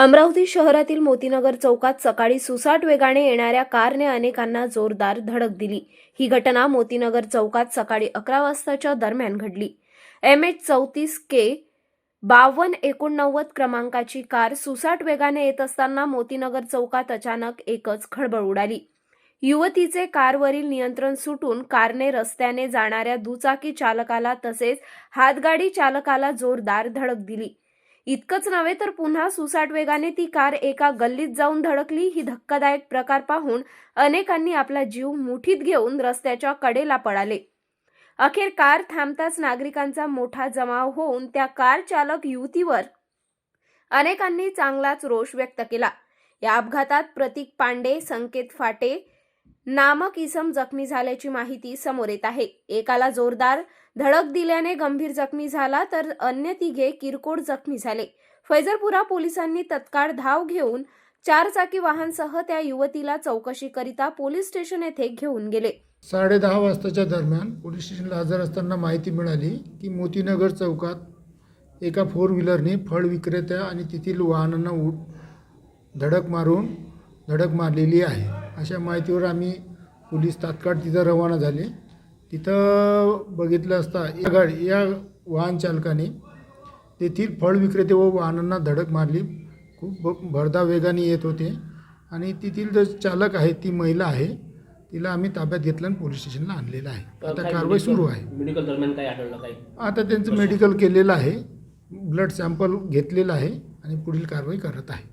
अमरावती शहरातील मोतीनगर चौकात सकाळी सुसाट वेगाने येणाऱ्या कारने अनेकांना जोरदार धडक दिली. ही घटना मोतीनगर चौकात सकाळी अकरा वाजताच्या दरम्यान घडली. एम एच चौतीस के बावन्न एकोणनव्वद क्रमांकाची कार सुसाट वेगाने येत असताना मोतीनगर चौकात अचानक एकच खळबळ उडाली. युवतीचे कारवरील नियंत्रण सुटून कारने रस्त्याने जाणाऱ्या दुचाकी चालकाला तसेच हातगाडी चालकाला जोरदार धडक दिली. इतकंच नव्हे तर पुन्हा सुसाट वेगाने ती कार एका गल्लीत जाऊन धडकली. ही धक्कादायक प्रकार पाहून अनेकांनी आपला जीव मुठीत घेऊन रस्त्याच्या कडेला पळाले. अखेर कार थांबताच नागरिकांचा मोठा जमाव होऊन त्या कार चालक युवतीवर अनेकांनी चांगलाच रोष व्यक्त केला. या अपघातात प्रतीक पांडे संकेत फाटे नामक इसम जखमी झाल्याची माहिती समोर येत आहे. एकाला जोरदार धडक दिल्याने गंभीर जखमी झाला तर अन्य तिघे किरकोळ जखमी झाले. फैजरपुरा पोलिसांनी तत्काळ धाव घेऊन चारचाकी वाहनसह त्या युवतीला चौकशीकरिता पोलीस स्टेशन येथे घेऊन गेले. साडे दहा वाजताच्या दरम्यान पोलीस स्टेशनला हजर असताना माहिती मिळाली की मोतीनगर चौकात एका फोर व्हीलरने फळ विक्रेत्या आणि तेथील वाहनांना उ धडक मारून धडक मारलेली आहे. अशा माहितीवर आम्ही पोलीस तात्काळ तिथं रवाना झाले. तिथं बघितलं असता या या वाहन चालकाने तेथील फळ विक्रेते व वाहनांना धडक मारली. खूप भ- भरधाव वेगाने येत होते. आणि तेथील जो चालक आहे ती महिला आहे. तिला आम्ही ताब्यात घेतलं आणि पोलीस स्टेशनला आणलेलं आहे. आता कारवाई सुरू आहे. मेडिकल दरम्यान काय आढळलं काय आता त्यांचं मेडिकल केलेलं आहे. ब्लड सॅम्पल घेतलेलं आहे आणि पुढील कारवाई करत आहे.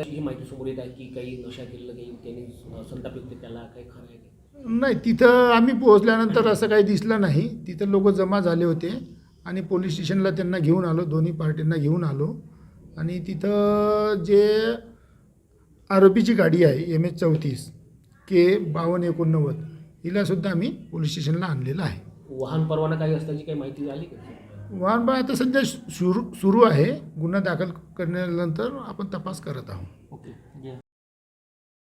ही माहिती समोर येत आहे की काही नशा केलेलं काही त्यांनी अ, संताप व्यक्त केला काही खरं आहे? नाही तिथं आम्ही पोहोचल्यानंतर असं काही दिसलं नाही. तिथं लोक जमा झाले होते आणि पोलीस स्टेशनला त्यांना घेऊन आलो दोन्ही पार्टींना घेऊन आलो. आणि तिथं जे आरोपीची गाडी आहे एम एच चौतीस के बावन्न एकोणनव्वद हिलासुद्धा आम्ही पोलीस स्टेशनला आणलेलं आहे. वाहन परवाना काही असल्याची काही माहिती झाली का? वाहन आता सध्या सुरू सुरू आहे. गुन्हा दाखल करण्यानंतर आपण तपास करत आहोत.